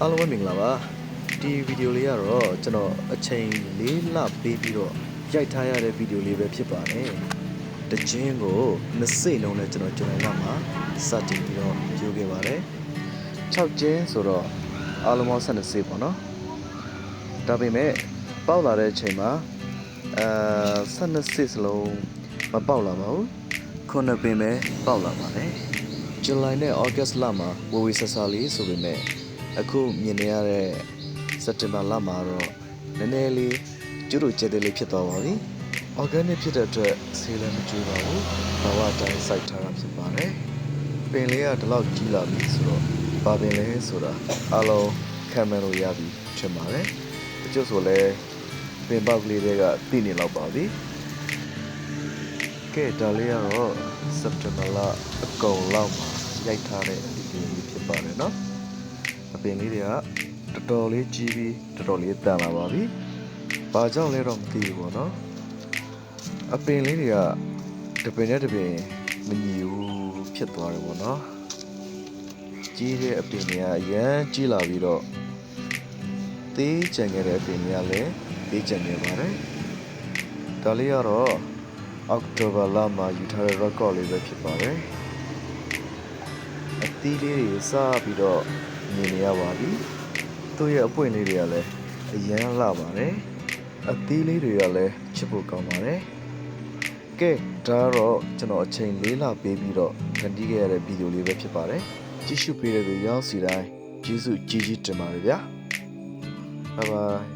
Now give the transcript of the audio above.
အားလုံးပဲမင်္ဂလာပါဒီဗီဒီယိုလေးကတော့ကျွန်တော်အချိန်လေးလပေးပြီးတော့ရိုက်ထားရတဲ့ဗီဒီယိုလေးပဲဖြစ်ပါတယ်တခြင်းကိုနှစ်စိတ်လုံးနဲ့ကျွန်တော်ကျွန်တော်ကမှစတင်ပြီးတော့ယူခဲ့ပါတယ်6ခြင်းဆိုတော့အားလုံးပေါင်း12စိတ်ပေါ့နော်ဒါပေမဲ့ပေါက်လာတဲ့အချိန်မှာအဲ12စိတ်စလုံးမပေါက်လာပါဘူးခုနှစ်ပင်ပဲပေါက်လာပါတယ်ဇူလိုင်နဲ့ဩဂတ်လမှာဝေဝေဆဆာလေးဆိုပေမဲ့ အခုမြင်နေရတဲ့စက်တင်ဘာလမှာတော့နည်းနည်းလေးကျွတ်တို့ကျဲတဲ့လေးဖြစ်သွားပါပြီ။ organic ဖြစ်တဲ့အတွက်ဆေးလည်းမကျွေးပါဘူး။ဘာဝအတိုင်းစိုက်ထားတာဖြစ်ပါတယ်။ပင်လေးကဒီလောက်ကြီးလာပြီဆိုတော့ဘာပင်လဲဆိုတာအလုံးခံမလို့ရပြီဖြစ်ပါတယ်။တချို့ဆိုလဲပင်ပေါက်ကလေးတွေကသိနေလောက်ပါပြီ။ကဲဒါလေးကတော့စက်တင်ဘာလအကုန်လောက်မှာရိုက်ထားတဲ့ဒီလေးဖြစ်ပါတယ်နော်။ အပင်လေးတွေကတော်တော်လေးကြီးပြီးတော်တော်လေးတန်လာပါပြီ။ဘာကြောင့်လဲတော့မသိဘူးပေါ့နော်။အပင်လေးတွေကတစ်ပင်နဲ့တစ်ပင်မညီဘူးဖြစ်သွားတယ်ပေါ့နော်။ကြီးတဲ့အပင်တွေကအရန်ကြီးလာပြီးတော့သေးချင်ခဲ့တဲ့အပင်တွေကလည်းသေးချင်နေပါတယ်။ဒါလေးကတော့အောက်တိုဘာလမှာယူထားတဲ့ record လေးပဲဖြစ်ပါတယ်။အသီးလေးတွေစပြီးတော့ မြင်နေရပါပြီသူ့ရဲ့အပွင့်လေးတွေကလည်းအရန်လှပါတယ်အသီးလေးတွေကလည်းချစ်ဖို့ကောင်းပါတယ်ကဲဒါကတော့ကျွန်တော်အချိန်လေးလပေးပြီးတော့ကန်တီးခဲ့ရတဲ့ဗီဒီယိုလေးပဲဖြစ်ပါတယ်ကြည့်ရှုပေးတဲ့သူရောင်းစီတိုင်းကျေးဇူးကြီးကြီးတင်ပါတယ်ဗျာဘိုင်ဘိုင်